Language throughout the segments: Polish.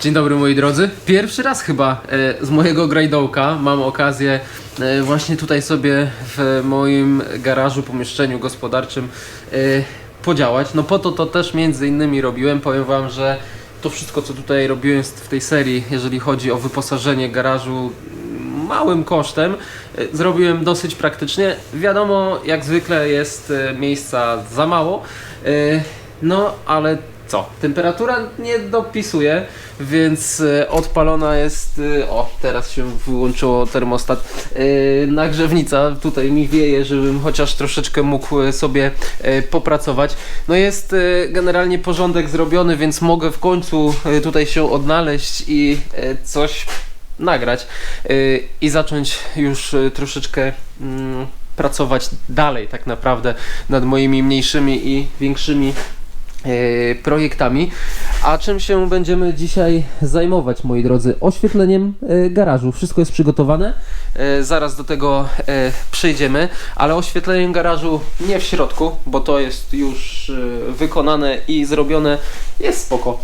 Dzień dobry moi drodzy. Pierwszy raz chyba e, z mojego grajdołka mam okazję e, właśnie tutaj sobie w moim garażu, pomieszczeniu gospodarczym e, podziałać. No po to to też między innymi robiłem. Powiem wam, że to wszystko co tutaj robiłem w tej serii, jeżeli chodzi o wyposażenie garażu małym kosztem, zrobiłem dosyć praktycznie. Wiadomo, jak zwykle jest miejsca za mało. No, ale co? Temperatura nie dopisuje, więc e, odpalona jest. e, O, teraz się wyłączyło termostat. e, Nagrzewnica tutaj mi wieje, żebym chociaż troszeczkę mógł sobie popracować. No jest generalnie porządek zrobiony, więc mogę w końcu tutaj się odnaleźć i coś nagrać i zacząć już troszeczkę mm, pracować dalej tak naprawdę nad moimi mniejszymi i większymi projektami. A czym się będziemy dzisiaj zajmować, moi drodzy? Oświetleniem y, garażu. Wszystko jest przygotowane. Y, Zaraz do tego y, przejdziemy, ale oświetleniem garażu nie w środku, bo to jest już wykonane i zrobione. Jest spoko.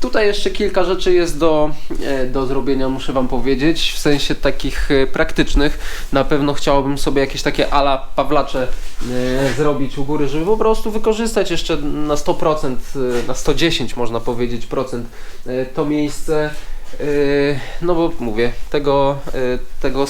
Tutaj jeszcze kilka rzeczy jest do, e, do zrobienia, muszę Wam powiedzieć, w sensie takich e, praktycznych. Na pewno chciałbym sobie jakieś takie ala pawlacze e, zrobić u góry, żeby po prostu wykorzystać jeszcze na 100%, e, na 110 można powiedzieć procent to miejsce. No bo mówię, tego, tego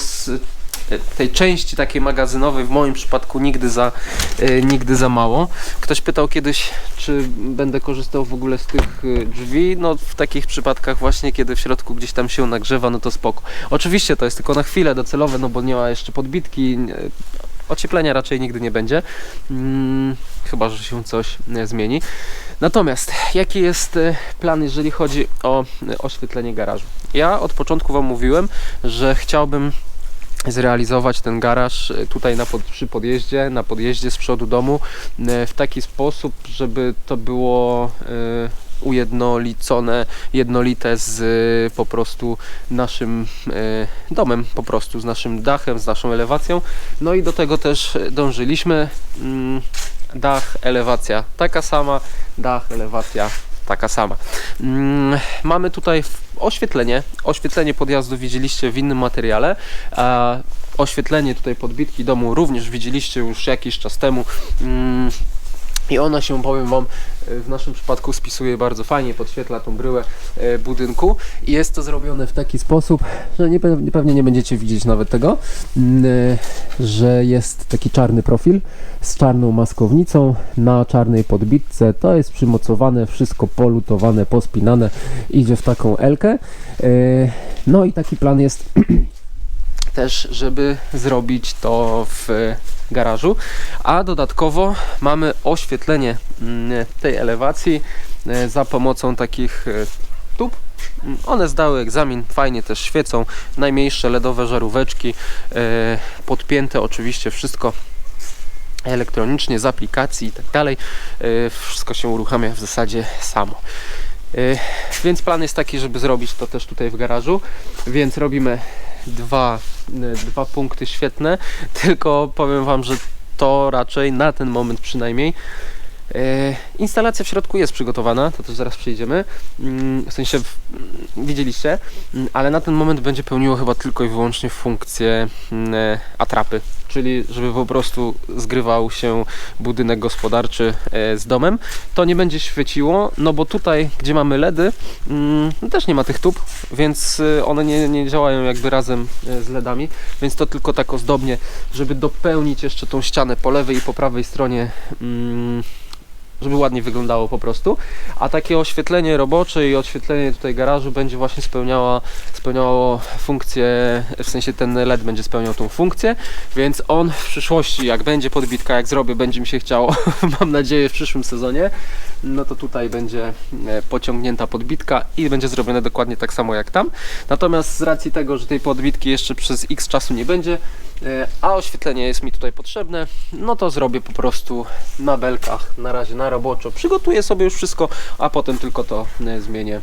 tej części takiej magazynowej w moim przypadku nigdy za, e, nigdy za mało. Ktoś pytał kiedyś, czy będę korzystał w ogóle z tych e, drzwi. No w takich przypadkach właśnie, kiedy w środku gdzieś tam się nagrzewa, no to spoko. Oczywiście to jest tylko na chwilę docelowe, no bo nie ma jeszcze podbitki. nie- Ocieplenia raczej nigdy nie będzie. Mm, chyba, że się coś e, zmieni. Natomiast jaki jest e, plan, jeżeli chodzi o e, oświetlenie garażu? Ja od początku Wam mówiłem, że chciałbym zrealizować ten garaż e, tutaj na pod, przy podjeździe, na podjeździe z przodu domu e, w taki sposób, żeby to było e, ujednolicone, jednolite z po prostu naszym domem, po prostu z naszym dachem, z naszą elewacją. No i do tego też dążyliśmy. Mm, Dach, elewacja taka sama, dach, elewacja taka sama. Mm, Mamy tutaj oświetlenie. Oświetlenie podjazdu widzieliście w innym materiale. Oświetlenie tutaj podbitki domu również widzieliście już jakiś czas temu. I ona się, powiem Wam, w naszym przypadku spisuje bardzo fajnie, podświetla tą bryłę e, budynku. I jest to zrobione w taki sposób, że nie, pe- pewnie nie będziecie widzieć nawet tego, mm, e, że jest taki czarny profil z czarną maskownicą na czarnej podbitce. To jest przymocowane, wszystko polutowane, pospinane, idzie w taką elkę. E, No i taki plan jest też, żeby zrobić to w garażu. A dodatkowo mamy oświetlenie mm, tej elewacji e, za pomocą takich e, tub. One zdały egzamin, fajnie też świecą. Najmniejsze LEDowe żaróweczki, e, podpięte oczywiście wszystko elektronicznie z aplikacji i tak dalej. E, Wszystko się uruchamia w zasadzie samo. E, Więc plan jest taki, żeby zrobić to też tutaj w garażu. Więc robimy dwa, e, dwa punkty świetne, tylko powiem Wam, że to raczej na ten moment przynajmniej. E, instalacja w środku jest przygotowana, to też zaraz przejdziemy. Mm, W sensie mm, widzieliście, Mm, ale na ten moment będzie pełniło chyba tylko i wyłącznie funkcję e, atrapy, czyli żeby po prostu zgrywał się budynek gospodarczy e, z domem. To nie będzie świeciło, no bo tutaj, gdzie mamy LEDy, też nie ma tych tub, więc one nie, nie działają jakby razem z LEDami, więc to tylko tak ozdobnie, żeby dopełnić jeszcze tą ścianę po lewej i po prawej stronie. Żeby ładnie wyglądało po prostu. A takie oświetlenie robocze i oświetlenie tutaj garażu będzie właśnie spełniała, spełniało funkcję, w sensie ten LED będzie spełniał tą funkcję, więc on w przyszłości, jak będzie podbitka, jak zrobię, będzie mi się chciało, mam nadzieję w przyszłym sezonie, no to tutaj będzie e, pociągnięta podbitka i będzie zrobione dokładnie tak samo jak tam. Natomiast z racji tego, że tej podbitki jeszcze przez x czasu nie będzie, e, a oświetlenie jest mi tutaj potrzebne, no to zrobię po prostu na belkach, na razie na roboczo. Przygotuję sobie już wszystko, a potem tylko to e, zmienię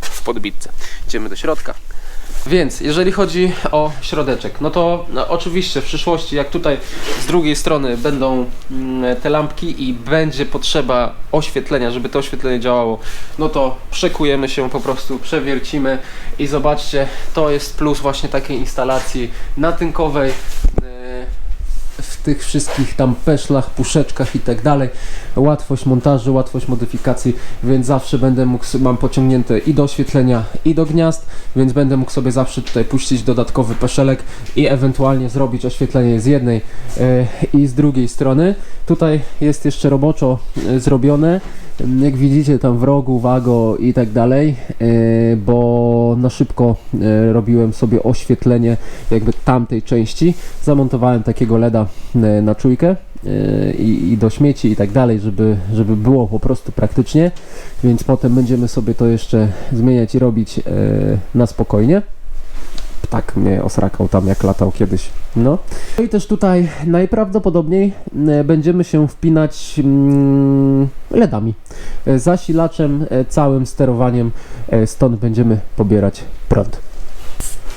w podbitce. Idziemy do środka. Więc jeżeli chodzi o środeczek, no to no, oczywiście w przyszłości, jak tutaj z drugiej strony będą mm, te lampki i będzie potrzeba oświetlenia, żeby to oświetlenie działało, no to przekujemy się po prostu, przewiercimy i zobaczcie, to jest plus właśnie takiej instalacji natynkowej. W tych wszystkich tam peszlach, puszeczkach i tak dalej. Łatwość montażu, łatwość modyfikacji, więc zawsze będę mógł, mam pociągnięte i do oświetlenia, i do gniazd, więc będę mógł sobie zawsze tutaj puścić dodatkowy peszelek i ewentualnie zrobić oświetlenie z jednej e, i z drugiej strony. Tutaj jest jeszcze roboczo e, zrobione. Jak widzicie tam w rogu, wago i tak dalej, e, bo na szybko e, robiłem sobie oświetlenie jakby tamtej części. Zamontowałem takiego LEDa e, na czujkę i, i do śmieci i tak dalej, żeby, żeby było po prostu praktycznie, więc potem będziemy sobie to jeszcze zmieniać i robić na spokojnie. Ptak mnie osrakał tam jak latał kiedyś. No. No i też tutaj najprawdopodobniej e, będziemy się wpinać mm, LEDami. E, Zasilaczem, e, całym sterowaniem, stąd będziemy pobierać prąd.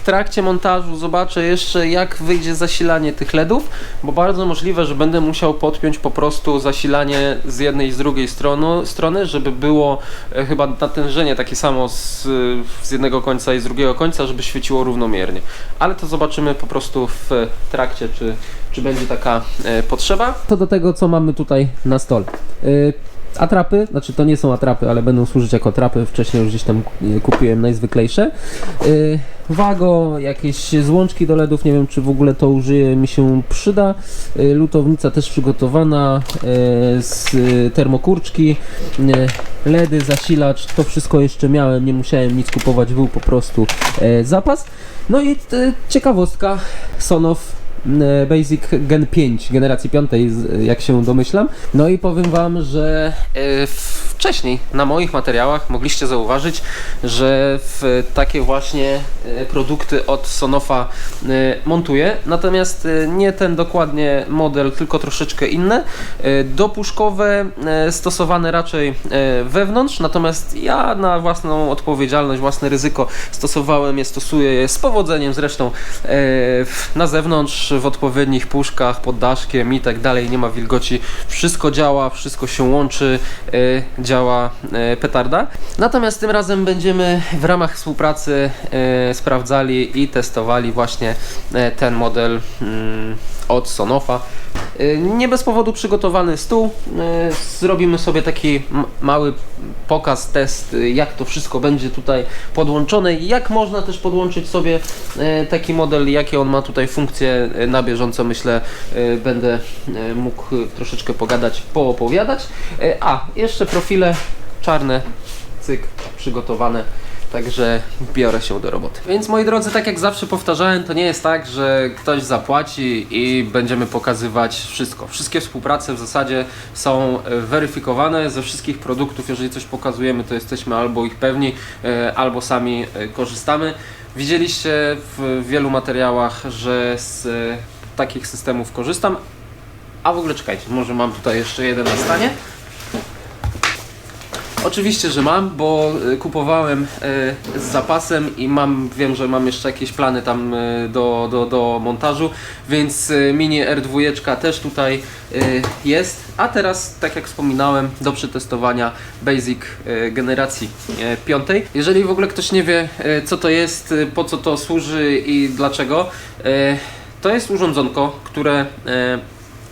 Trakcie montażu zobaczę jeszcze jak wyjdzie zasilanie tych LEDów, bo bardzo możliwe, że będę musiał podpiąć po prostu zasilanie z jednej i z drugiej strony, strony żeby było e, chyba natężenie takie samo z, z jednego końca i z drugiego końca, żeby świeciło równomiernie. Ale to zobaczymy po prostu w trakcie, czy, czy będzie taka e, potrzeba. To do tego, co mamy tutaj na stole. Atrapy, znaczy to nie są atrapy, ale będą służyć jako atrapy. Wcześniej już gdzieś tam kupiłem najzwyklejsze. Y, Wago, jakieś złączki do LEDów, nie wiem czy w ogóle to użyję, mi się przyda. Y, Lutownica też przygotowana y, z termokurczki. LEDy, zasilacz, to wszystko jeszcze miałem, nie musiałem nic kupować, był po prostu zapas. No i ciekawostka, Sonoff Basic Gen 5, generacji 5, jak się domyślam. No i powiem Wam, że e, wcześniej. Na moich materiałach mogliście zauważyć, że w takie właśnie e, produkty od Sonofa e, montuję, natomiast e, nie ten dokładnie model, tylko troszeczkę inne. Dopuszkowe stosowane raczej wewnątrz, natomiast ja na własną odpowiedzialność, własne ryzyko stosowałem. Je, stosuję je z powodzeniem zresztą na zewnątrz, w odpowiednich puszkach, pod daszkiem i tak dalej, nie ma wilgoci, wszystko działa, wszystko się łączy, e, działa e, petarda. Natomiast tym razem będziemy w ramach współpracy e, sprawdzali i testowali właśnie e, ten model mm, od Sonofa. E, Nie bez powodu przygotowany stół. E, Zrobimy sobie taki mały pokaz, test, e, jak to wszystko będzie tutaj podłączone i jak można też podłączyć sobie taki model, jakie on ma tutaj funkcje na bieżąco. Myślę, będę mógł troszeczkę pogadać, poopowiadać. A, jeszcze profile czarne, cyk, przygotowane. Także biorę się do roboty. Więc moi drodzy, tak jak zawsze powtarzałem, to nie jest tak, że ktoś zapłaci i będziemy pokazywać wszystko. Wszystkie współprace w zasadzie są e, weryfikowane ze wszystkich produktów. Jeżeli coś pokazujemy, to jesteśmy albo ich pewni, e, albo sami e, korzystamy. Widzieliście w wielu materiałach, że z takich systemów korzystam. A w ogóle czekajcie, może mam tutaj jeszcze jeden na stanie. Oczywiście, że mam, bo y, kupowałem y, z zapasem i mam, wiem, że mam jeszcze jakieś plany tam y, do, do, do montażu, więc mini R2 też tutaj jest. A teraz, tak jak wspominałem, do przetestowania Basic generacji piątej. Jeżeli w ogóle ktoś nie wie, co to jest, po co to służy i dlaczego, to jest urządzonko, które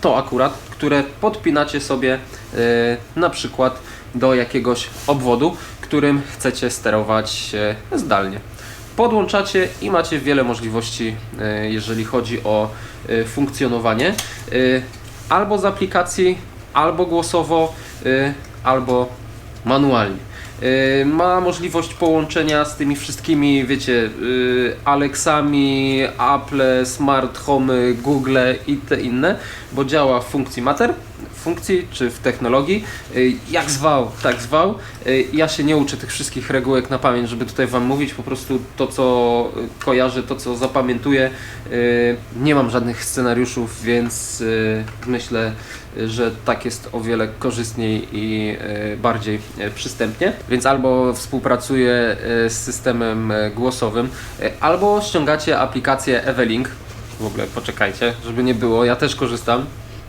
to akurat, które podpinacie sobie e, na przykład do jakiegoś obwodu, którym chcecie sterować zdalnie. Podłączacie i macie wiele możliwości, e, jeżeli chodzi o e, funkcjonowanie. E, albo z aplikacji, albo głosowo, albo manualnie. Ma możliwość połączenia z tymi wszystkimi, wiecie, Alexami, Apple, Smart Home, Google i te inne, bo działa w funkcji Matter, funkcji czy w technologii. Y, Jak zwał, tak zwał. Y, Ja się nie uczę tych wszystkich regułek na pamięć, żeby tutaj Wam mówić. Po prostu to, co kojarzę, to, co zapamiętuję. Y, Nie mam żadnych scenariuszów, więc myślę, że tak jest o wiele korzystniej i bardziej przystępnie. Więc albo współpracuję z systemem głosowym, albo ściągacie aplikację Evelink. W ogóle poczekajcie, żeby nie było, ja też korzystam.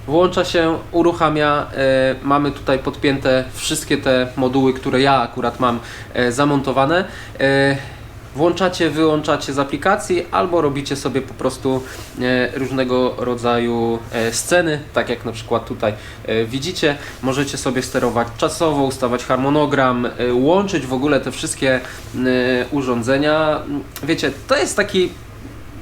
Włącza się, uruchamia, e, mamy tutaj podpięte wszystkie te moduły, które ja akurat mam e, zamontowane. E, włączacie, wyłączacie z aplikacji albo robicie sobie po prostu różnego rodzaju sceny, tak jak na przykład tutaj widzicie. Możecie sobie sterować czasowo, ustawać harmonogram, łączyć w ogóle te wszystkie urządzenia. Wiecie, to jest taki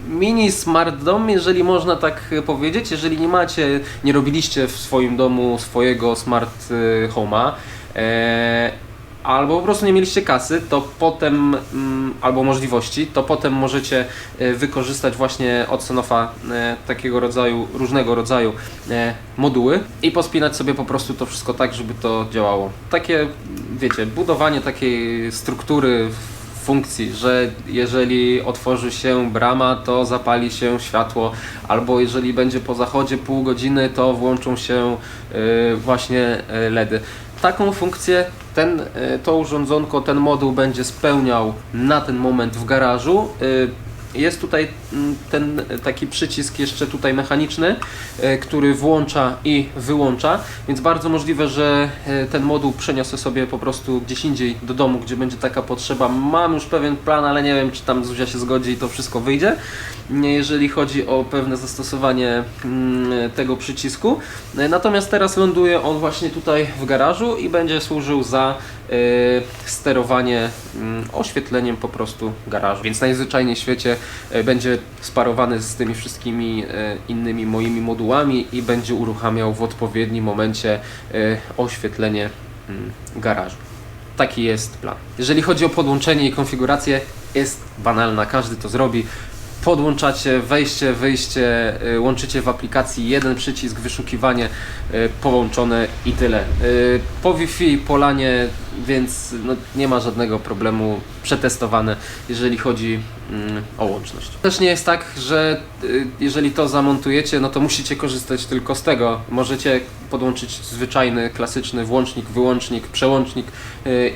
mini smart dom, jeżeli można tak powiedzieć. Jeżeli nie macie, nie robiliście w swoim domu swojego smart y, home'a, e, albo po prostu nie mieliście kasy, to potem, mm, albo możliwości, to potem możecie e, wykorzystać właśnie od Sonofa e, takiego rodzaju, różnego rodzaju e, moduły i pospinać sobie po prostu to wszystko tak, żeby to działało. Takie, wiecie, budowanie takiej struktury funkcji, że jeżeli otworzy się brama, to zapali się światło, albo jeżeli będzie po zachodzie pół godziny, to włączą się y, właśnie y, LEDy. Taką funkcję ten, y, to urządzonko, ten moduł będzie spełniał na ten moment w garażu. Jest tutaj mm, ten taki przycisk jeszcze tutaj mechaniczny, e, który włącza i wyłącza, więc bardzo możliwe, że e, ten moduł przeniosę sobie po prostu gdzieś indziej do domu, gdzie będzie taka potrzeba. Mam już pewien plan, ale nie wiem, czy tam Zuzia się zgodzi i to wszystko wyjdzie. Jeżeli chodzi o pewne zastosowanie mm, tego przycisku. E, Natomiast teraz ląduje on właśnie tutaj w garażu i będzie służył za sterowanie mm, oświetleniem po prostu garażu. Więc najzwyczajniej w świecie e, będzie sparowany z tymi wszystkimi e, innymi moimi modułami i będzie uruchamiał w odpowiednim momencie oświetlenie mm, garażu. Taki jest plan. Jeżeli chodzi o podłączenie i konfigurację, jest banalna, każdy to zrobi. Podłączacie wejście, wyjście, y, łączycie w aplikacji jeden przycisk, wyszukiwanie y, połączone i tyle. Y, Po Wi-Fi, po lanie, więc no, nie ma żadnego problemu przetestowane, jeżeli chodzi mm, o łączność. Też nie jest tak, że jeżeli to zamontujecie, no to musicie korzystać tylko z tego. Możecie podłączyć zwyczajny, klasyczny włącznik, wyłącznik, przełącznik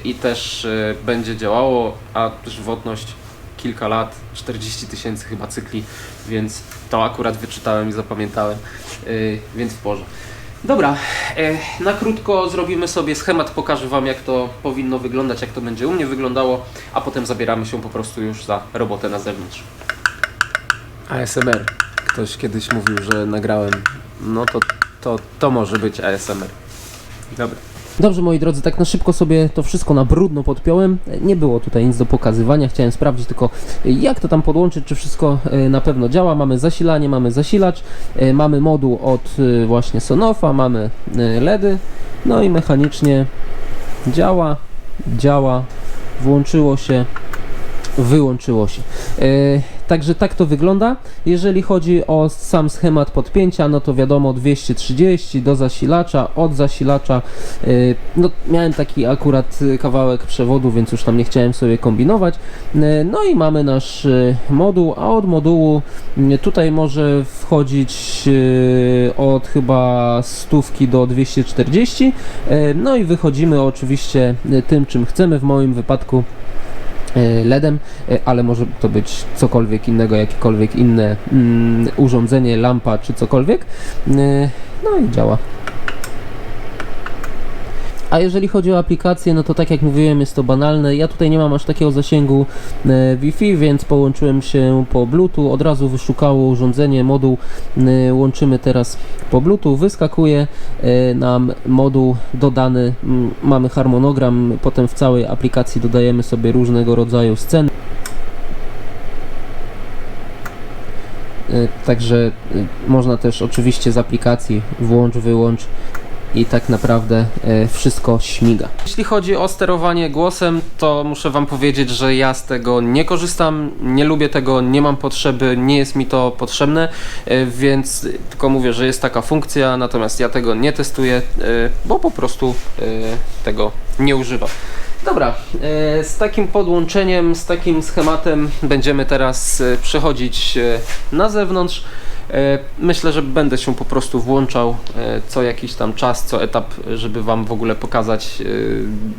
i też będzie działało, a żywotność kilka lat, 40 tysięcy chyba cykli, więc to akurat wyczytałem i zapamiętałem, yy, więc w porze. Dobra, e, na krótko zrobimy sobie schemat, pokażę Wam jak to powinno wyglądać, jak to będzie u mnie wyglądało, a potem zabieramy się po prostu już za robotę na zewnątrz. ASMR. Ktoś kiedyś mówił, że nagrałem, no to, to, to może być ASMR. Dobra. Dobrze moi drodzy, tak na szybko sobie to wszystko na brudno podpiąłem. Nie było tutaj nic do pokazywania, chciałem sprawdzić tylko jak to tam podłączyć, czy wszystko e, na pewno działa. Mamy zasilanie, mamy zasilacz, e, mamy moduł od e, właśnie Sonofa, mamy LEDy, no i mechanicznie działa, działa, włączyło się, wyłączyło się. Także tak to wygląda. Jeżeli chodzi o sam schemat podpięcia, no to wiadomo 230 do zasilacza, od zasilacza y, no miałem taki akurat kawałek przewodu, więc już tam nie chciałem sobie kombinować. Y, No i mamy nasz y, moduł, a od modułu tutaj może wchodzić od chyba stówki do 240. Y, No i wychodzimy oczywiście tym czym chcemy. W moim wypadku LEDem, e, ale może to być cokolwiek innego, jakiekolwiek inne mm, urządzenie, lampa czy cokolwiek. E, No i działa. A jeżeli chodzi o aplikację, no to tak jak mówiłem, jest to banalne. Ja tutaj nie mam aż takiego zasięgu e, Wi-Fi, więc połączyłem się po Bluetooth. Od razu wyszukało urządzenie, moduł. E, łączymy teraz po Bluetooth. Wyskakuje e, nam moduł dodany. Mamy harmonogram. Potem w całej aplikacji dodajemy sobie różnego rodzaju sceny. Także można też oczywiście z aplikacji włącz, wyłącz i tak naprawdę e, wszystko śmiga. Jeśli chodzi o sterowanie głosem, to muszę Wam powiedzieć, że ja z tego nie korzystam, nie lubię tego, nie mam potrzeby, nie jest mi to potrzebne, e, więc tylko mówię, że jest taka funkcja, natomiast ja tego nie testuję, e, bo po prostu tego nie używam. Dobra, z takim podłączeniem, z takim schematem będziemy teraz przechodzić na zewnątrz. E, Myślę, że będę się po prostu włączał e, co jakiś tam czas, co etap, żeby Wam w ogóle pokazać, e,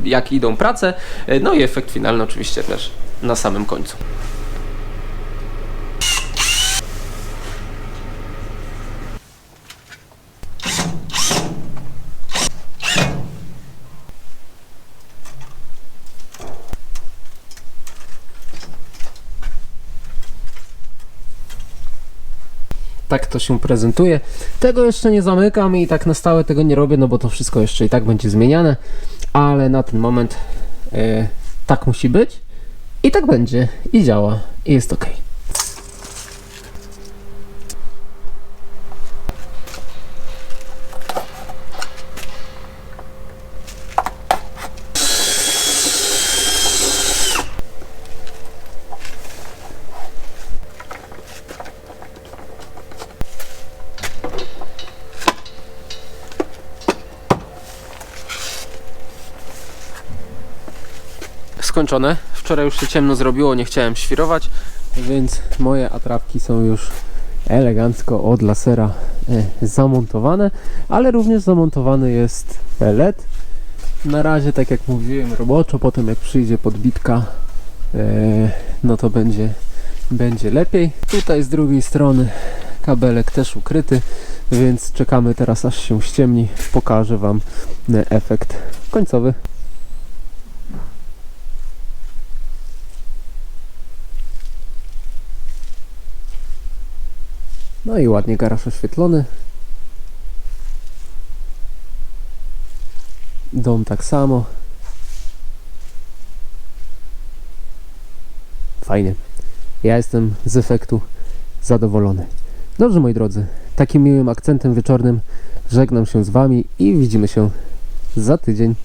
jak idą prace. No i efekt finalny oczywiście też na samym końcu. Tak to się prezentuje. Tego jeszcze nie zamykam i tak na stałe tego nie robię, no bo to wszystko jeszcze i tak będzie zmieniane, ale na ten moment e, tak musi być i tak będzie i działa i jest ok. Skończone. Wczoraj już się ciemno zrobiło, nie chciałem świrować, więc moje atrapki są już elegancko od lasera e, zamontowane, ale również zamontowany jest LED. Na razie, tak jak mówiłem, roboczo, potem jak przyjdzie podbitka, e, no to będzie, będzie lepiej. Tutaj z drugiej strony kabelek też ukryty, więc czekamy teraz aż się ściemni. Pokażę Wam e, efekt końcowy. No i ładnie garaż oświetlony. Dom tak samo. Fajnie. Ja jestem z efektu zadowolony. Dobrze moi drodzy, takim miłym akcentem wieczornym żegnam się z Wami i widzimy się za tydzień.